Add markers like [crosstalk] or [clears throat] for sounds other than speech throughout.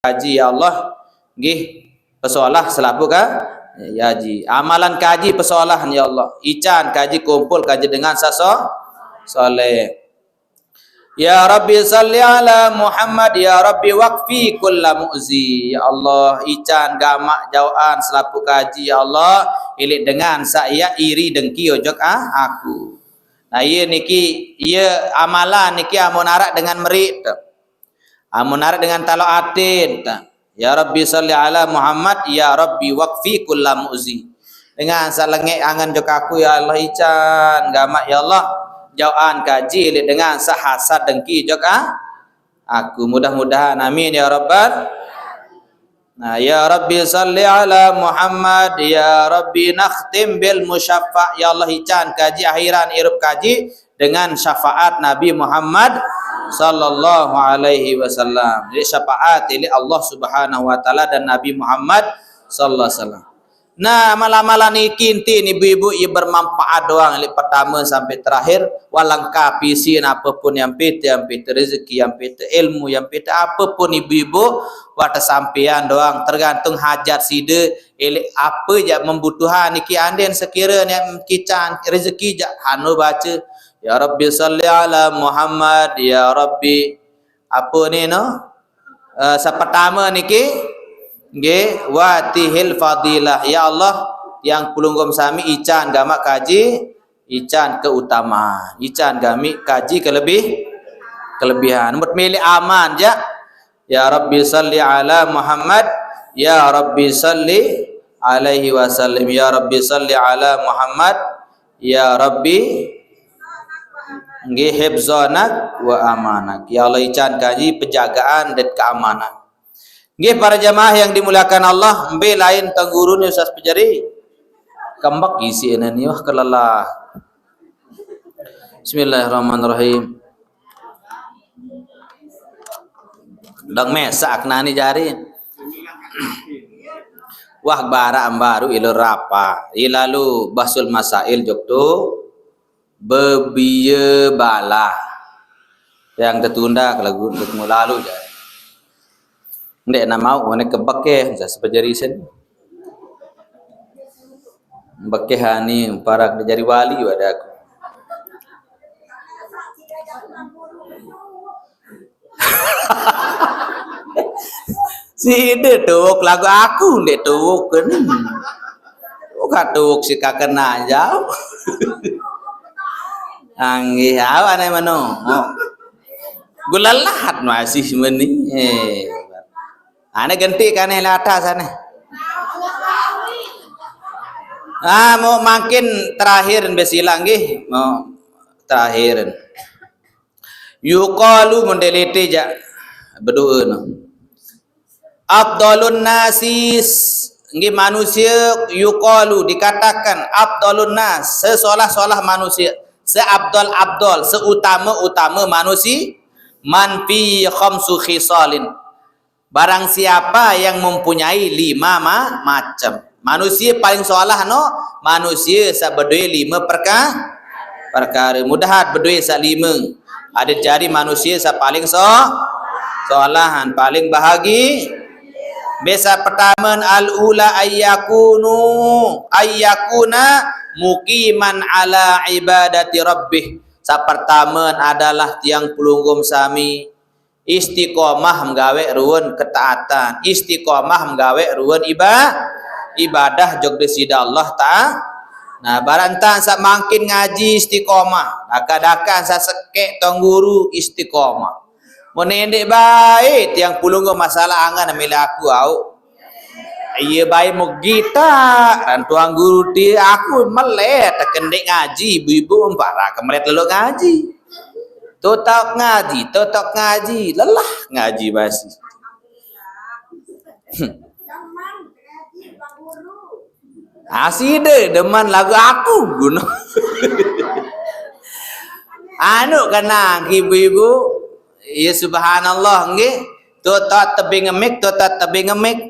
kaji ya Allah. Nggih persoalan selapu ka ya haji. Amalan kaji persoalan ya Allah. Ican kaji kumpul kaji dengan sasa soleh. Ya Rabbi salli ala Muhammad. Ya Rabbi waqfi kulla mu'zi. Ya Allah ican gamak jawaan selapu kaji Ya Allah. Ilik dengan saya iri dengki ojok ah aku. Nah iya niki iya amalan niki amun arak dengan merik amun arak dengan talo atin Ya Rabbi salli ala Muhammad. Ya Rabbi waqfi kulla mu'zi. Dengan salengek angan jok aku ya Allah ican gamak ya Allah. Jauhan kaji dengan sahasad dengki juga aku mudah-mudahan amin ya rabbal Nah, ya Rabbi salli ala Muhammad. Ya Rabbi nakhtim bil musyaffa ya Allah ican kaji akhiran irup kaji dengan syafaat Nabi Muhammad sallallahu alaihi wasallam. Jadi syafaat ini Allah Subhanahu wa taala dan Nabi Muhammad sallallahu alaihi wasallam. Nah, malam-malam ni kinti ni ibu-ibu ia bermanfaat doang dari pertama sampai terakhir walangkapi sin apapun yang pita yang pita rezeki yang pita ilmu yang pita apapun ibu-ibu wata sampean doang tergantung hajat sida ele apa je membutuhan iki anden sekiranya kican rezeki je hanu baca ya rabbi salli ala muhammad ya rabbi apa ni no uh, sepertama niki Nggih, watihil fadilah. Ya Allah, yang pulunggom sami ican gama kaji, ican keutamaan. Ican gami kaji kelebih kelebihan. Mut milih aman ja. Ya Rabbi salli ala Muhammad. Ya Rabbi salli alaihi wasallam. Ya Rabbi salli ala Muhammad. Ya Rabbi nggih hifzanak wa amanak. Ya Allah ican kaji penjagaan dan keamanan. Nggih para jamaah yang dimuliakan Allah, mbe lain tangguru ni Ustaz Pejari. Kambak isi ini wah kelalah. Bismillahirrahmanirrahim. Dang mesak nani jari. Wah bara ambaru ilu rapa. Ilalu basul masail jokto bebiye bala. Yang tertunda kalau ketemu lalu jari. Ndek nak mau mana ke sa sepajari sen. Bekeh ni para jadi wali pada aku. [laughs] si de tuk lagu aku ndek tuk kan. Bukan tuk si kakak najau. [laughs] Anggi awan ai mano. Gulalat masih meni. Eh. Ane ganti kan yang atas sana. Ah mau makin terakhir besilang gih mau terakhir. Yuqalu mendelete ja berdoa no. Abdulun nasis ngi manusia yuqalu dikatakan abdulun nas sesolah-solah manusia seabdul abdul seutama-utama manusia man fi khamsu khisalin Barang siapa yang mempunyai lima ma macam. Manusia paling soalah no. Manusia sa berdua lima perkara. Perkara. Mudahat berdua sa lima. Ada jari manusia sa paling so. Soalahan. Paling bahagi. Besa pertama al-ula ayyakunu. Ayyakuna mukiman ala ibadati rabbih. Sa pertama adalah tiang pelunggum sami. Istiqomah menggawe ruwen ketaatan. Istiqomah menggawe ruwen ibadah ibadah jog desida Allah ta. Nah barantan sa makin ngaji istiqomah. Akadakan sa sekek tong guru istiqomah. Menendek baik yang pulung masalah angan amila aku au iya baik mau gita dan tuang guru di aku melet kendek ngaji ibu-ibu empara kemelet lalu ngaji Totak ngaji, totak ngaji, lelah ngaji masih. Aside deman lagu aku guna. [laughs] anu kena ibu-ibu, ya subhanallah nggih. Totak tebing ngemik, totak tebing ngemik.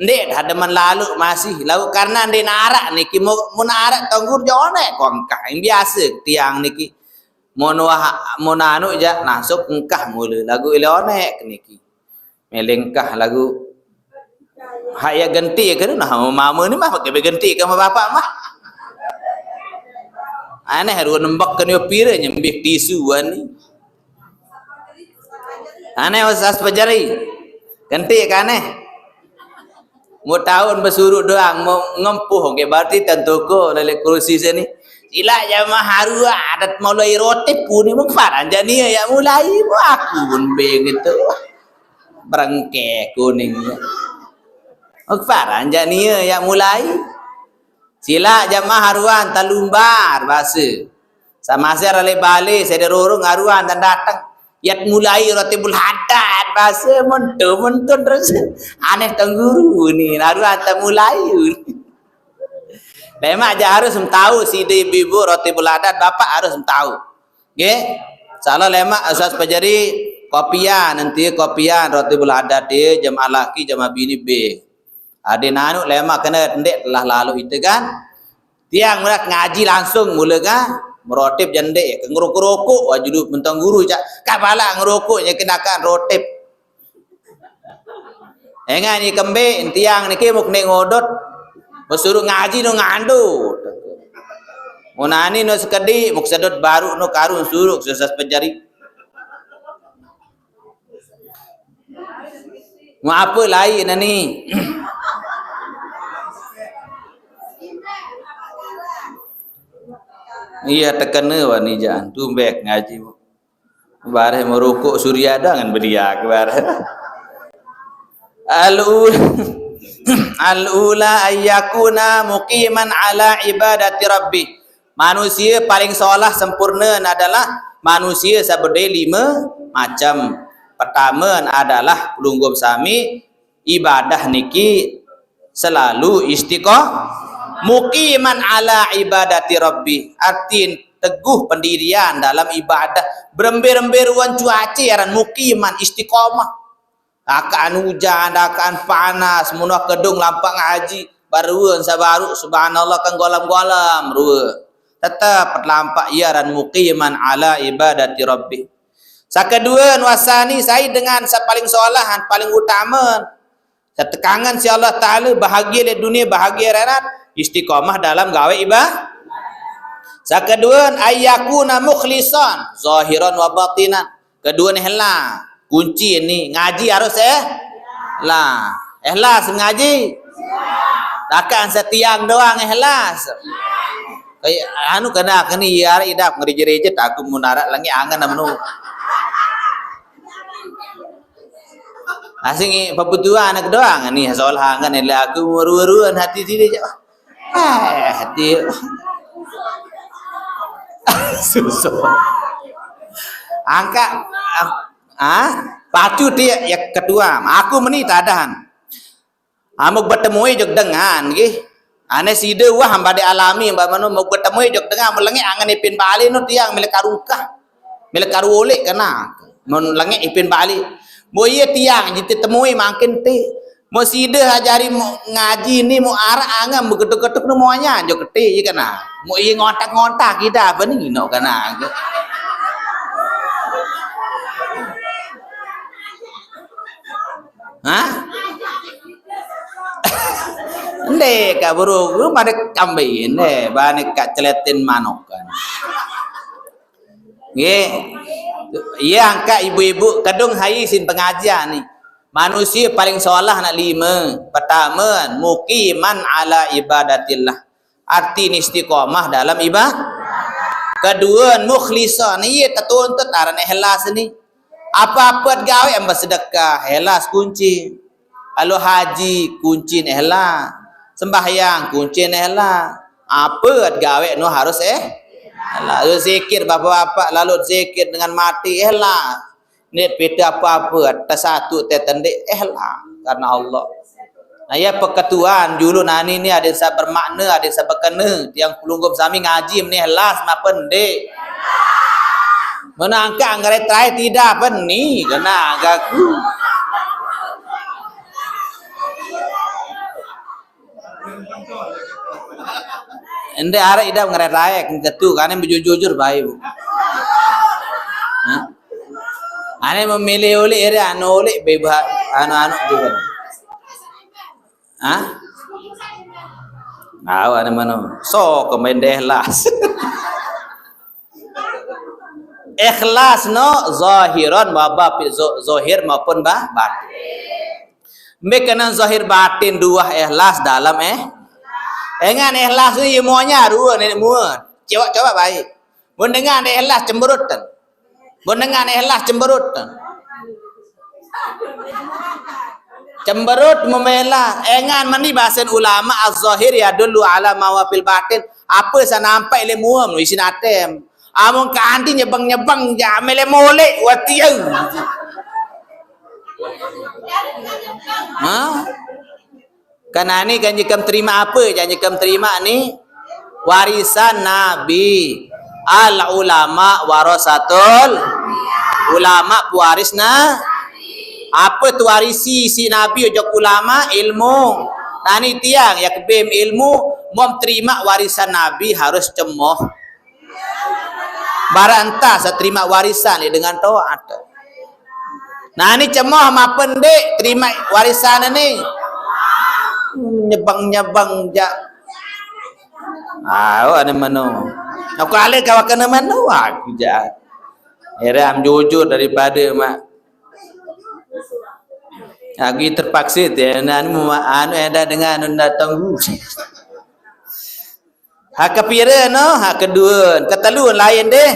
Ndek dah deman lalu masih. Lalu karena ndek narak niki mau narak tanggur jone kongkang biasa tiang niki mono mono anu ja nasuk engkah mula. Lagu ilonek niki melengkah lagu. Hak ya genti ke nah mama ni mah pakai genti ke sama bapak mah? Aneh ru nembak ke ni pira nyembik tisu ni. Aneh usas pejari genti ke aneh mau tahun bersurut doang mau ngempuh. Ke berarti tentu ko lele kursi sini sila jamaah haru adat mulai roti pun ni mengfaran jadi ya mulai aku pun begitu berengke kuning. Mengfaran jadi ya mulai. Sila jamaah haruan talumbar bahasa. Sama saya rale balik saya derorong haruan dan datang Yat mulai roti bul hadat bahasa mentu mentu terus aneh tengguru ni lalu anta mulai [laughs] Memang aja harus tahu si ibu roti bul hadat bapak harus tahu. Oke? Salah lemak asas pejari kopian nanti kopian roti bul hadat dia jam laki jam bini B. Ada nanu lemak kena ndek telah lalu itu kan. Tiang mereka ngaji langsung mula kan merotip jande ya ngerokok-rokok. Wajib mentang guru cak kapala ngerokoknya kenakan rotip. Engan ni kembe tiang ni kemuk nek ngodot. Bersuruh ngaji no ngandu. Munani no sekedi muk sedot baru no karun suruh susah pejari Mau apa lain ni? [clears throat] Iya tekene wani jangan tumbek ngaji. Bareh merukuk surya dengan bedia kebar. Al-ula Al-ula ayyakuna muqiman ala ibadati rabbi. Manusia paling seolah sempurna adalah manusia sabda lima macam. Pertama adalah pelunggum sami ibadah niki selalu istiqomah muqiman ala ibadati rabbi. Artin teguh pendirian dalam ibadah. Berember-ember wan cuaca aran muqiman istiqomah. Akan hujan akan panas munah kedung lampak ngaji. Baruan sabaru subhanallah kan golam-golam ruwe tetap lampak ia aran muqiman ala ibadati rabbi. Sakedua nuasani saya dengan paling solahan paling utama. Setekangan si Allah Ta'ala bahagia di dunia bahagia akhirat istiqamah dalam gawe ibadah. Sakedua ayyakuna mukhlisan zahiran wa batinan. Kedua ni hela. Kunci ni ngaji harus eh lah. Ikhlas ngaji. Takkan setiang doang ikhlas. Kayak anu kena kena ya idap ngereje-reje aku munarat lagi angan namnu. Asing pebutuhan anak doang ni soal hangan ni aku meru-meruan hati sini je. Eh, dia [laughs] susu. Angka ah, pacu dia yang kedua. Aku meni tadahan. Amuk bertemu jog dengan nggih. Ane sida wah hamba di alami mbak manu mau bertemu jog dengan melengi angan ipin bali nu tiang milik karuka. Milik karu oleh kena. Mun lengi ipin bali. Iya tiang jadi temui makin ti Mau sida hajari ngaji ni mau arak angan mau ketuk-ketuk ni mau anya jo keti je kana. Mau iya ngontak-ngontak kita apa ni no kana. Ha? [laughs] Ende ka buru buru mare kambe ne bane ka celetin manok kan. Nggih. Iya angka ibu-ibu kadung hai sin pengajian ni. Manusia paling salah nak lima. Pertama, muqiman ala ibadatillah. Arti istiqamah dalam ibadah. Kedua, mukhlisa. Ni ia tertuntut aran ikhlas ni. Apa-apa gawe yang bersedekah, ikhlas kunci. Kalau haji, kunci ikhlas. Sembahyang, kunci ikhlas. Apa gawe nu harus eh? Lalu zikir bapak-bapak lalu zikir dengan mati ikhlas ni pita apa-apa atas satu tertendik eh lah karena Allah. Nah ya perketuan dulu nani ni ada yang bermakna ada yang berkena. Yang pelunggum sami ngaji ni lah sama pendek mana angka anggarai terakhir tidak apa ni kena agaku arek ida ngarai layak gitu kan yang jujur-jujur baik. Ane memilih oleh ere anu oleh bebas anu-anu tu kan. Ha? Tahu ada mana? So, komen deh ikhlas. [laughs] ikhlas no zahiran batin zahir maupun ba batin. Mekanan zahir batin dua ikhlas dalam eh. Dengan ikhlas ni semuanya dua ni. Coba coba baik. Mun dengan ikhlas cemberut Mun dengan ikhlas cemberut. Cemberut membela engan mani bahasan ulama az-zahir ya dulu ala mawafil batin apa sa nampak le muam isi natem amun ka andi nyebang nyebang ja mele molek watiau ha Karena ni kan jikam terima apa? Jangan jikam terima ni warisan Nabi. Al ulama warasatul ulama pewaris na apa tu warisi si Nabi ojok ulama ilmu. Nah ni tiang ya kebim ilmu mau terima warisan Nabi harus cemoh. Barantah saya terima warisan ni dengan taat. Nah ni cemoh ma pendek terima warisan ni nyebang-nyebang ja. Ah, ada mana? Aku alih kau kena mana? Aku ja. Heram jujur daripada mak. Aku terpaksa dia anu anu ada dengan anu datang. Hak kepira no, hak kedua. Ketelun lain deh.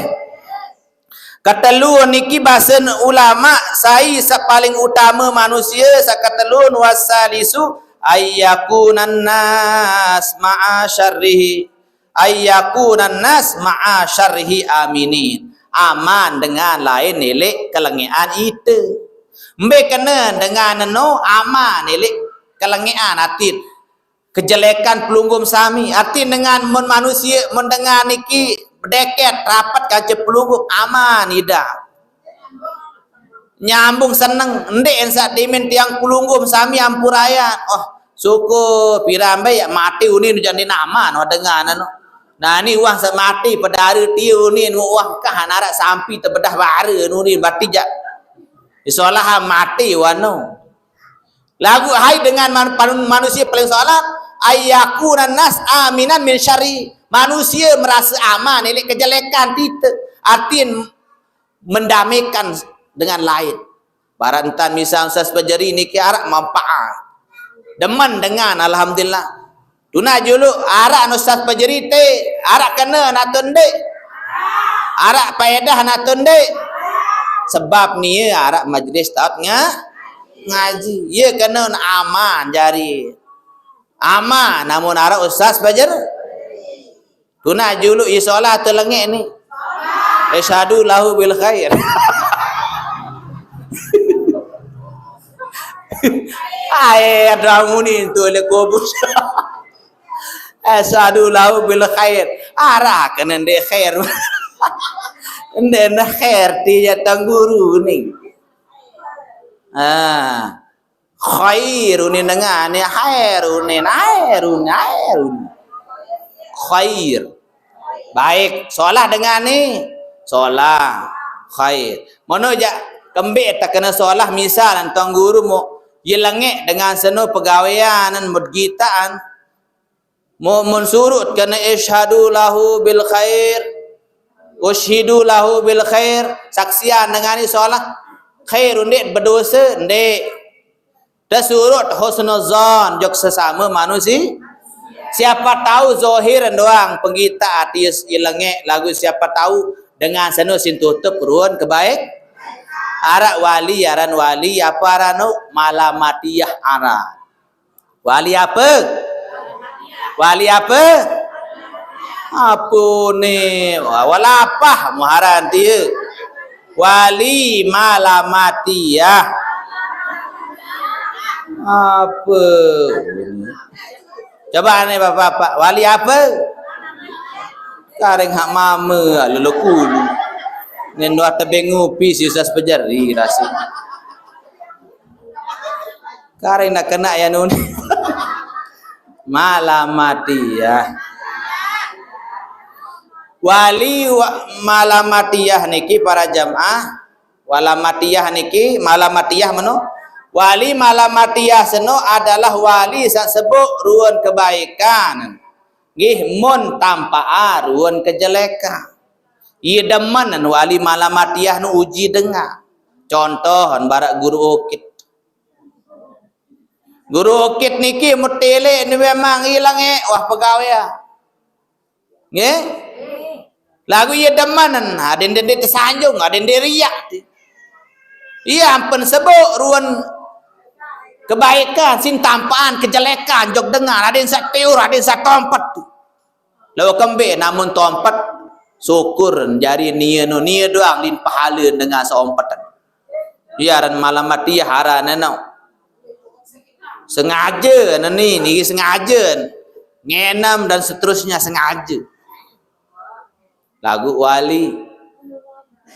Ketelun niki bahasa ulama sai paling utama manusia sakatelun wasalisu ayyakunan nas ma'a syarrihi. Ayyakunan nas ma'a syarrihi aminin. Aman dengan lain nelik kelengian itu mbe kena dengan no aman nelik kelengian atin. Kejelekan pelunggum sami atin dengan mun manusia mendengar niki berdeket rapat kaca pelunggum aman ida. Nyambung seneng ndek en sak dimin tiang pelunggum sami ampuraya oh Suku pirambe ya mati uni nu jadi nama nu dengan anu. Nah ni uang semati pada hari tiu ni nu uang kah narak sampi terbedah baru nu ni berarti jak. Isolah mati wano. Lagu hai dengan man, manusia paling solat ayaku nas aminan min syari. Manusia merasa aman ini kejelekan tidak artin mendamaikan dengan lain. Barantan misal sespejeri ni ke arah manfaat deman dengan alhamdulillah. Tuna julu arak nusat pajerite arak kena natun dek arak paedah natun dek sebab ni arak majlis taatnya ngaji. Ya kena aman jari. Aman namun arak ustaz pajer tuna julu isolah telengek ni. Isyadu lahu bil khair. [laughs] Ai ada muni tu le kubus. Asadu lahu bil khair. Ara kena de khair. Ende na khair ti ya tangguru ni. Ah. Khairun ni dengar ni khairun ni khairun khairun. Khair. Baik, solat dengan ni. Solat. Khair. Mana ja kembik tak kena solat misal antang guru mu ia langit dengan senu pegawaian dan mudgitaan mau mensurut kena isyhadu lahu bil khair. Ushidu lahu bil khair. Saksian dengan ini soalah khair undik berdosa undik dah surut husnuzan jok sesama manusia. Siapa tahu zahir doang penggita hati ilangnya lagu siapa tahu dengan senu sintutup ruan kebaik arak wali aran wali apa aranu malamatiyah aran. Wali apa? Wali apa? Apa ni? Wala apa muharan dia wali malamatiyah apa coba ni bapak-bapak wali apa? Kareng hak mama lalu kulu Nendo ata bengu pi si usas pejari rasa. Kare nak kena ya nun. [laughs] Malam mati ya. Wali wa, malam matiyah niki para jamaah wala matiyah niki malam matiyah mano Wali malamatiyah seno adalah wali sak sebut ruan kebaikan. Gih mun tanpa ruan kejelekan. Ia demen wali malamatiyah nu uji dengar. Contoh barak guru ukit. Guru ukit niki mutile ni memang hilang eh wah pegawai ya. Nge? Lagu ia demen ada yang dia tersanjung, ada yang dia riak. Ia ampun sebut ruan kebaikan, sin tampaan, kejelekan, jok dengar, ada yang sak tiur, ada yang sak tompat. Lalu kembali namun tompat, syukur jari nia no nia doang lin pahala dengan seompatan. Ya dan malam mati hara neno. Sengaja nani ni sengaja. Ngenam dan seterusnya sengaja. Lagu wali.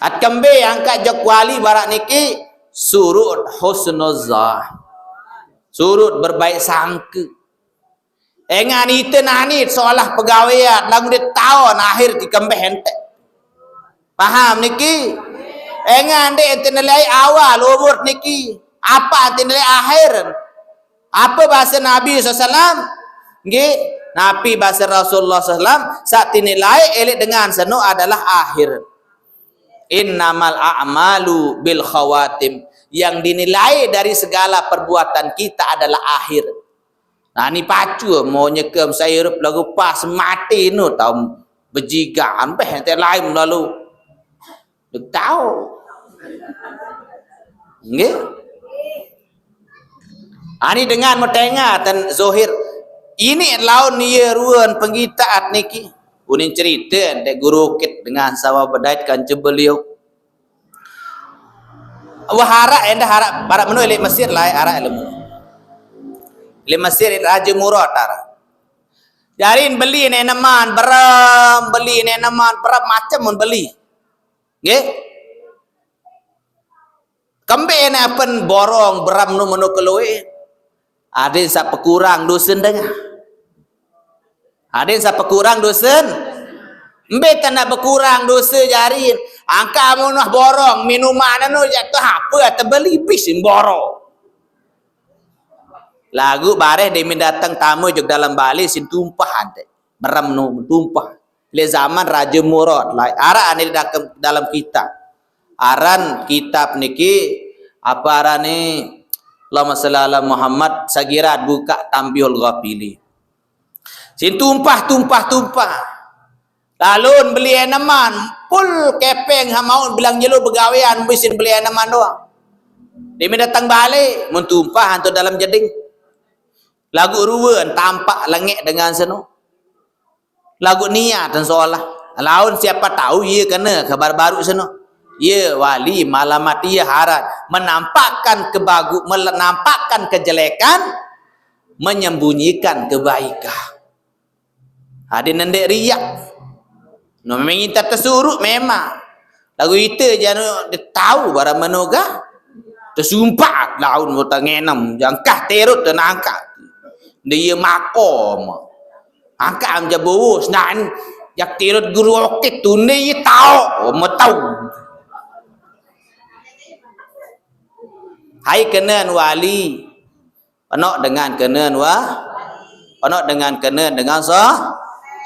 At kembe angkat jok wali barak niki surut husnuzah surut berbaik sangka engan itu nani seolah pegawai lagu dia tahun akhir di kembeh ente paham niki engan dia ente nilai awal umur niki. Apa ente nilai akhir? Apa bahasa Nabi SAW Nggih, Nabi bahasa Rasulullah SAW saat dinilai elik dengan senu adalah akhir. Innamal a'malu bil khawatim. Yang dinilai dari segala perbuatan kita adalah akhir. Nah ni pacu mau nyekem saya lagu pas mati nu tahu bejigaan beh ente lain lalu. Dek tahu. Nggih. Ani ah, dengan metenga dan Zohir ini laun dia ruan penggitaat niki. Unin cerita dek guru kit dengan sawah bedait kan beliau wahara enda harap barat menu ilmu Mesir lah arah ilmu Mesir raja murad arah Jarin beli ni naman beram beli ni naman beram macam mun beli. Nggih. Kembe ni apa borong beram nu menu keluwe. Ada sa pekurang dusun dengar. Ada sa pekurang dusun. Mbe tak nak berkurang dosa jarin. Angka mu nak borong minuman anu jatuh apa atau beli bis borong. Lagu bareh dia datang tamu juk dalam Bali sin tumpah ante. Beram nu tumpah. Le zaman Raja Murad lai ara ane dalam kitab. Aran kitab niki apa arane Allahumma salli ala Muhammad sagirat buka Tambihul Ghafili. Sin tumpah tumpah tumpah. Lalu beli enaman, pul kepeng ha mau bilang jelo begawean bisin beli enaman doang. Dia datang balik, mentumpah hantu dalam jeding. Lagu ruwen tampak lengek dengan seno. Lagu niat dan seolah. Laun siapa tahu ia kena kabar baru seno. Ia wali malam mati ia harat menampakkan kebagu menampakkan kejelekan menyembunyikan kebaikan. Ada nendek riak No memang kita tersuruh memang. Lagu itu je dia tahu barang menoga. Tersumpah laun mota ngenam jangkah terut dan angkat. Dia makom. Angkat am jabus nan yak terut guru okit tu ni tahu, oh, mau tahu. Hai kenan wali. Penuh dengan kenan wah. Penuh dengan kenan dengan sah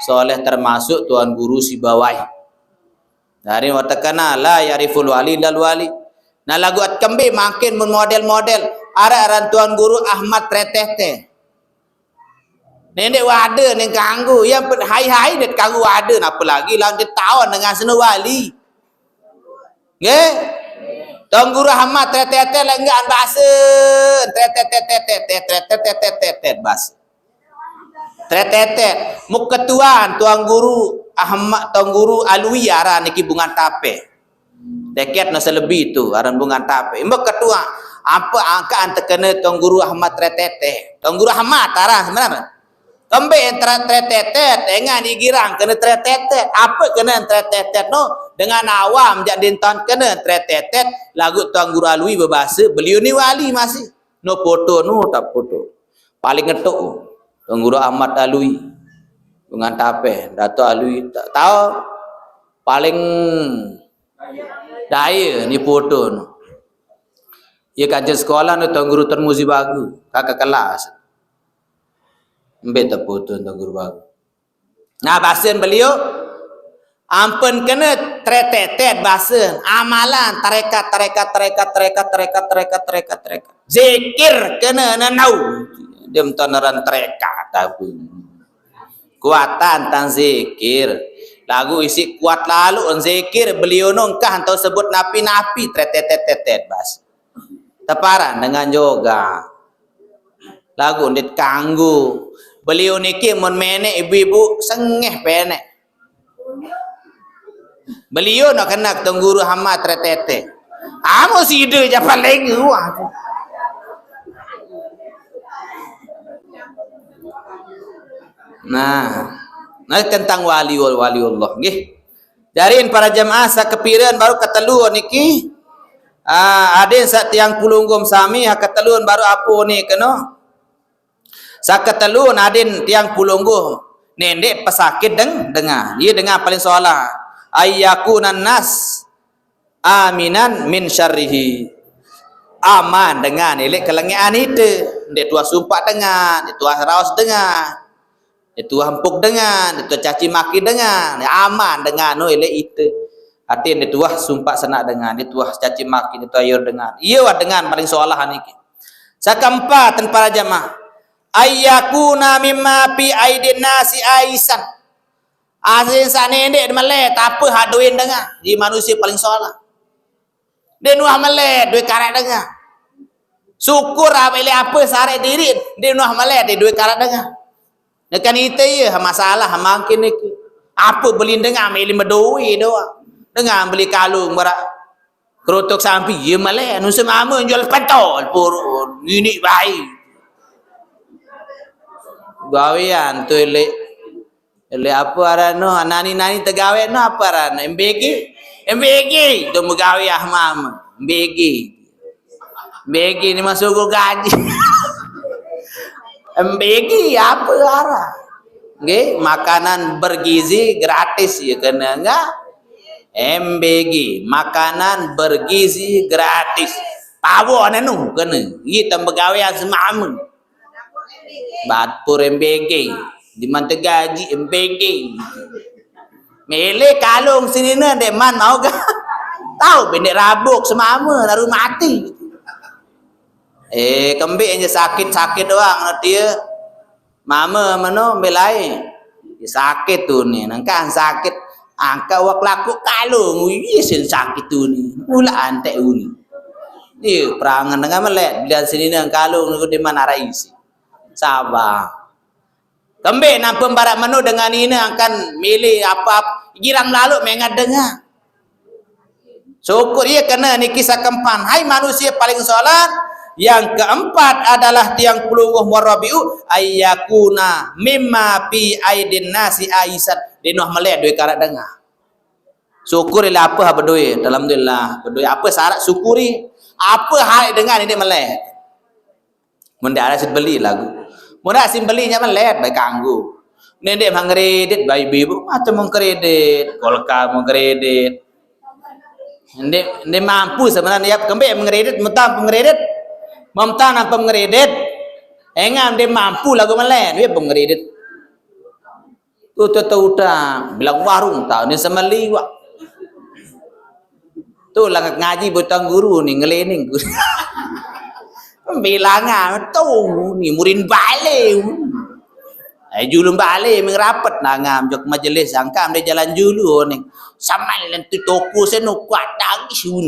soleh termasuk tuan guru si bawah. Dari watakana la yariful wali dal wali. Nah lagu at kembi makin model-model. Ada aran tuan guru Ahmad Retete. Nenek wada ni ganggu. Yang hai-hai ni ganggu wada. Apa lagi lah dia tawan dengan senu wali. Nge? Tuan guru Ahmad Retete lenggan bahasa. Retete-tete-tete-tete-tete-tete-tete bahasa tetet muketuan tuang guru Ahmad tuang guru Alwi aran niki bunga tape deket na selebih tu aran bunga tape mbok ketua apa angka ante kena tuang guru Ahmad tretete tuang guru Ahmad aran sebenarnya kembe antara tretete dengan digirang kena tretete apa kena tretete no dengan awam jak dinton kena tretete lagu tuang guru Alwi berbahasa beliau ni wali masih. No foto no tak foto. Paling ngetuk Tuan Guru Ahmad Alui dengan tape Dato Alui tak tahu. Paling daya ni foto no. Ia kajian sekolah ni tuan guru termuzi bagu. Kakak kelas. Ambil tak putus tuan guru bagu. Nah bahasan beliau. Ampun kena tretetet bahasan. Amalan tarekat, tarekat, tarekat, tarekat, tarekat, tarekat, tarekat, tarekat. Zikir kena nanau. Dia minta neran tarekat. Tapi. Kuatan tan zikir. Lagu isi kuat lalu on zikir beliau nongkah atau sebut napi-napi tretetet-tetet bas teparan dengan yoga lagu dit kanggu beliau niki mun mene ibu-ibu sengeh pene beliau nak kena ketemu guru hama tretete amo side japan lagi? Wah nah nah tentang wali wali Allah nggih Jariin para jemaah sakepireun baru ketelu niki Ah, ada sat tiang pulunggum sami ha ketelun baru apa ni kena. Saketelun adin tiang pulungguh nendek pesakit deng dengar. Dia dengar paling soalan. Ayyakunan nas aminan min syarrihi. Aman dengan elek kelengian itu. Dia tua sumpah dengan, dia tua raus dengan. Dia tua hempuk dengan, dia tua caci maki dengan. Dia aman dengan no elek itu. Hati ni tuah sumpah senak dengan, ni tuah caci maki, ni tuah ayur dengan. Iya wa dengan paling soalan ini. Sakampa tan para jamaah. Ayyakuna mimma pi aidin nasi aisan. Asin sane ndek mele apa hak duin dengan. Di manusia paling soalan. Dia nuah mele duit karat dengan. Syukur apa ile apa sare diri dia nuah mele dia duit karat dengan. Dekan itu ya masalah makin ni. Apa beli dengan meli medoi doang dengan beli kalung berak kerotok sampi ya malah nu semama jual pentol pur ini baik gawean tu le le apa arano nani nani tegawe no apa arano MBG MBG tu megawe ah mama MBG MBG ni masuk gaji. [laughs] MBG apa arah Nggih, makanan bergizi gratis ya kena enggak? MBG makanan bergizi gratis. Tawo kena. Kita pegawai semamun batpur MBG di mana gaji MBG mele kalung sini na dek man mau ga tahu bendek rabuk semama lalu mati. Eh kembik aja sakit sakit doang dia. Mama mana belai sakit tu ni. Nangkan sakit. Angka wak laku kalung. Isin sakit tu ni. Mula ante uni ni. Perangan dengan melek dan sini dengan kalung ni di mana raisi sabar kembe nak pembarat menu dengan ini akan milih apa girang lalu mengat dengar syukur ia kena ni kisah kempan hai manusia paling solat yang keempat adalah tiang pelungguh warabiu ayyakuna mimma fi aidin nasi aisat dinuh melek duit karat dengar. Syukurilah apa hak berduit. Alhamdulillah. Berduit apa syarat syukuri. Apa hal dengan ini melek. Munda ada sit beli lagu. Munda sim beli nya melek baik kanggu. Nendek mang kredit bayi bibu macam mang kredit, kolka mang kredit. Nendek nendek mampu sebenarnya ya kembe mang kredit, mutam peng kredit. Mamtan apa kredit? Engam dia mampu lagu melek, dia peng kredit. Tu tu tu utang, bilang warung tahu ni semali wak. Tu lah ngaji butang guru ni ngelening. [laughs] Bilangan tu ni murid balik. Eh julum balik mengrapat nangam jok majlis angkam dia jalan julu ni. Samal lentu toko sen kuat tagi sun.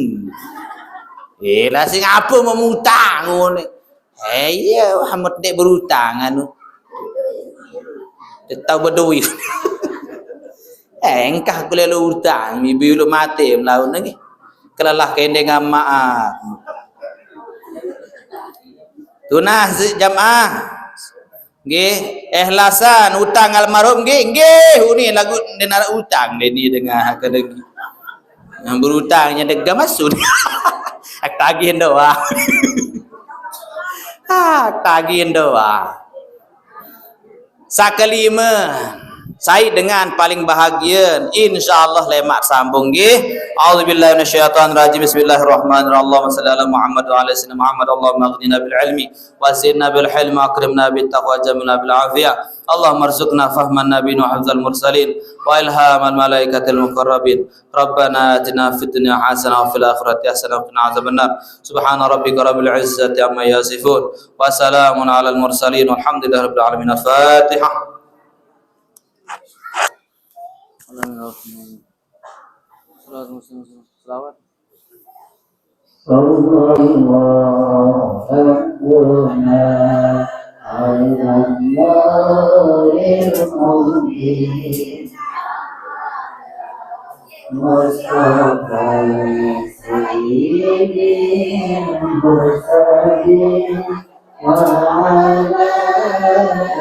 Eh lah sing apa memutang ni. Eh ya Muhammad dek berutang anu. Dia tahu berduit. [laughs] eh, engkah aku lalu hutang. Ibu lu mati melawan lagi. Kelalah kain dengan maaf. Tunah jamaah. Nggih, ikhlasan utang almarhum nggih, nggih. Uni lagu dia nak utang ni dengan lagi. Yang berutangnya dega masuk. [laughs] Ak tagih doa. Ha, [laughs] tagih doa. Sakelima Saya dengan paling bahagia insyaallah lemak sambung nggih. A'udzubillahi minasyaitonirrajim. Bismillahirrahmanirrahim. Allahumma salli ala Muhammad wa ala sayyidina Muhammad. Allahumma aghnina bil ilmi wa zidna bil hilmi akrimna bit taqwa jamilna bil afiyah. Allahumma arzuqna fahman nabiyyin wa hifdzal mursalin wa ilhamal malaikatil muqarrabin. Rabbana atina fid dunya hasanah wa fil akhirati hasanah wa qina adzabannar. Subhana rabbika rabbil izzati amma yasifun wa salamun alal mursalin walhamdulillahi rabbil alamin. Al-Fatihah. Selawat. صلى الله ربنا على النور المبين مصطفى سيد المرسلين وعلى آله